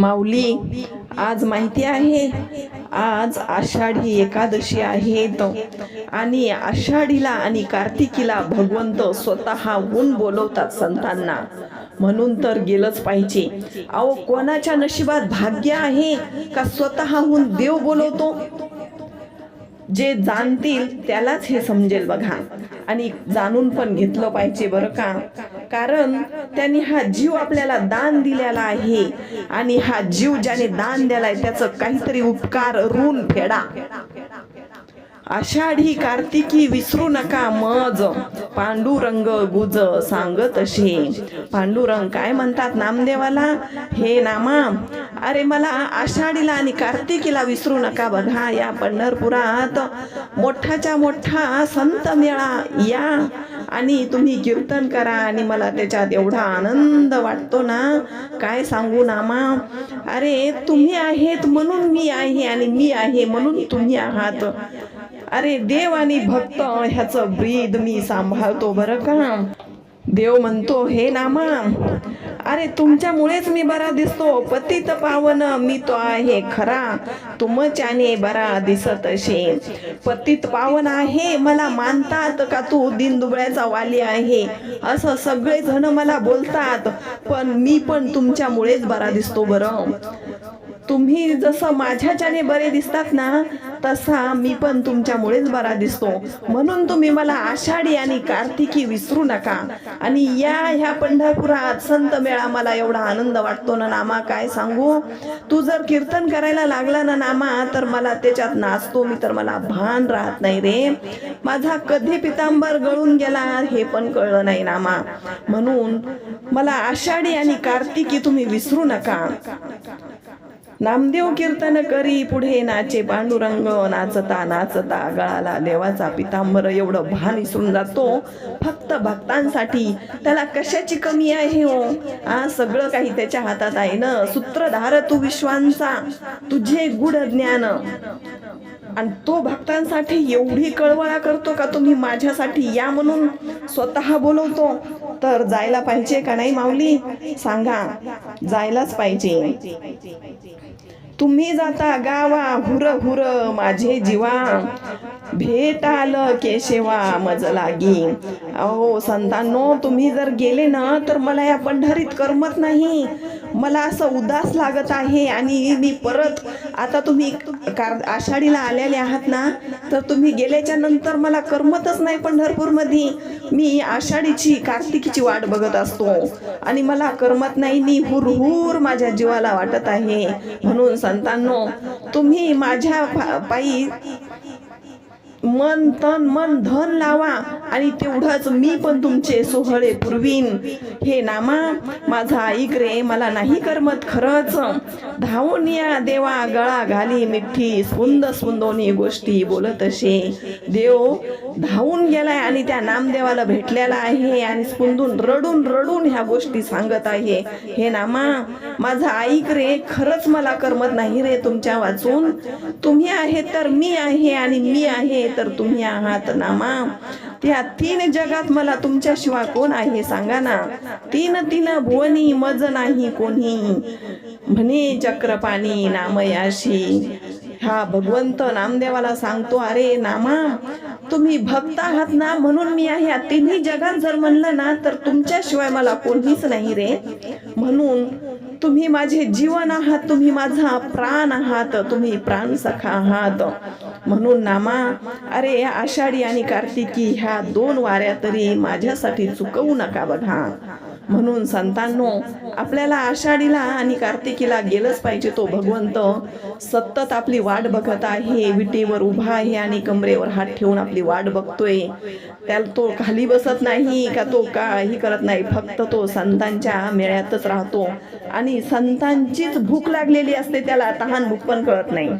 माऊली आज माहिती आहे आज आषाढी एकादशी आहे आणि आषाढीला आणि कार्तिकीला भगवंत स्वतःहून बोलवतात संतांना. म्हणून तर गेलंच पाहिजे. अहो कोणाच्या नशिबात भाग्य आहे का स्वतःहून देव बोलवतो? जे जाणतील त्यालाच हे समजेल बघा. आणि जाणून पण घेतलं पाहिजे बरं का? कारण त्यांनी हा जीव आपल्याला दान दिलेला आहे. आणि हा जीव ज्याने दान दिलाय त्याचं काहीतरी उपकार ऋण फेडा. आषाढी कार्तिकी विसरू नका मज. पांडुरंग गुज सांगत असे. पांडुरंग काय म्हणतात नामदेवाला? हे नामा अरे मला आषाढीला आणि कार्तिकीला विसरू नका बघा या पंढरपुरात. मोठाच्या मोठा संत मेळा या. आणि तुम्ही कीर्तन करा आणि मला त्याच्यात एवढा आनंद वाटतो ना. काय सांगू नामा? अरे तुम्ही आहेत म्हणून मी आहे आणि मी आहे म्हणून तुम्ही आहात. अरे देव आणि भक्त ह्याचं ब्रीद मी सांभाळतो बरं का? देव म्हणतो हे नामा अरे तुमच्यामुळेच मी बरा दिसतो. पतित पावन मी तो आहे खरा. तुमच्याने बरा दिसत असे. पतित पावन आहे मला मानतात का तू? दिनदुबळ्याचा वाली आहे. असं सगळे जण मला बोलतात. पण मी पण तुमच्यामुळेच बरा दिसतो बरं. तुम्ही जसं माझ्याच्याने बरे दिसतात ना तसा मी पण तुमच्यामुळेच बरा दिसतो. म्हणून तुम्ही मला आषाढी आणि कार्तिकी विसरू नका. आणि या ह्या पंढरपुरात संत मेळा मला एवढा आनंद वाटतो ना नामा काय सांगू? तू जर कीर्तन करायला लागला ना नामा तर मला त्याच्यात नाचतो मी तर मला भान राहत नाही रे. माझा कधी पितांबर गळून गेला हे पण कळलं नाही नामा. म्हणून मला आषाढी आणि कार्तिकी तुम्ही विसरू नका. नामदेव कीर्तन करी पुढे नाचे पांडुरंग नाचता नाचता गळाला देवाचा पितांबर एवढं भान विसरून जातो. फक्त भक्तांसाठी. त्याला कशाची कमी आहे हो? आ सगळं काही त्याच्या हातात आहे ना? सूत्रधार तू विश्वांचा. तुझे गुढ ज्ञान. आणि तो भक्तांसाठी एवढी कळवळा करतो का तुम्ही माझ्यासाठी? या म्हणून स्वतः बोलवतो. तर जायला पाहिजे का नाही माऊली? सांगा. जायलाच पाहिजे. तुम्ही जाता गावा हुर हुर माझे जीवा. भेट आलं केशेवा मज लागी. अहो संतांनो तुम्ही जर गेले ना तर मला या पंढरीत करमत नाही. मला असं उदास लागत आहे आणि मी परत आता तुम्ही कार आषाढीला आलेले आहात ना तर तुम्ही गेल्याच्यानंतर मला करमतच नाही पंढरपूरमध्ये. मी आषाढीची कार्तिकीची वाट बघत असतो. आणि मला करमत नाही मी हुरहुर माझ्या जीवाला वाटत आहे. म्हणून संतांनो तुम्ही माझ्या पायी मन तन मन धन लावा आणि तेवढंच मी पण तुमचे सोहळे पुरवीन. हे नामा माझा ऐक रे मला नाही करमत खरंच. धावून या देवा गळा घाली मिठी स्पुंद स्पुंदोनी गोष्टी बोलत असे. देव धावून गेलाय आणि त्या नामदेवाला भेटलेला आहे आणि स्पुंदून रडून रडून ह्या गोष्टी सांगत आहे. हे नामा माझा ऐक रे खरंच मला करमत नाही रे तुमच्या वाचून. तुम्ही आहे तर मी आहे आणि मी आहे. तर तुम्ही आहात नामा त्या तीन जगात मला तुमच्याशिवाय कोण आहे सांगा ना. तीन तीन भुवनी मज नाही कोणी. म्हणे चक्रपाणी नामयाशी हा भगवंत नामदेवाला सांगतो अरे नामा तुम्ही भक्त आहात ना म्हणून मी आहे. तिन्ही जगात जर म्हणलं ना तर तुमच्याशिवाय मला कोणीच नाही रे. म्हणून तुम्ही माझे जीवन आहात तुम्ही माझा प्राण आहात तुम्ही प्राण सखा आहात. म्हणून नामा अरे आषाढी आणि कार्तिकी ह्या दोन वाऱ्या तरी माझ्यासाठी चुकवू नका बघा. म्हणून संतांनो आपल्याला आषाढीला आणि कार्तिकीला गेलंच पाहिजे तो भगवंत. सतत आपली वाट बघत आहे विटेवर उभा आहे आणि कमरेवर हात ठेवून आपली वाट बघतोय. त्याला तो खाली बसत नाही का तो काही करत नाही फक्त तो संतांच्या मेळ्यातच राहतो. आणि संतांचीच भूक लागलेली असते त्याला तहान भूक पण कळत नाही.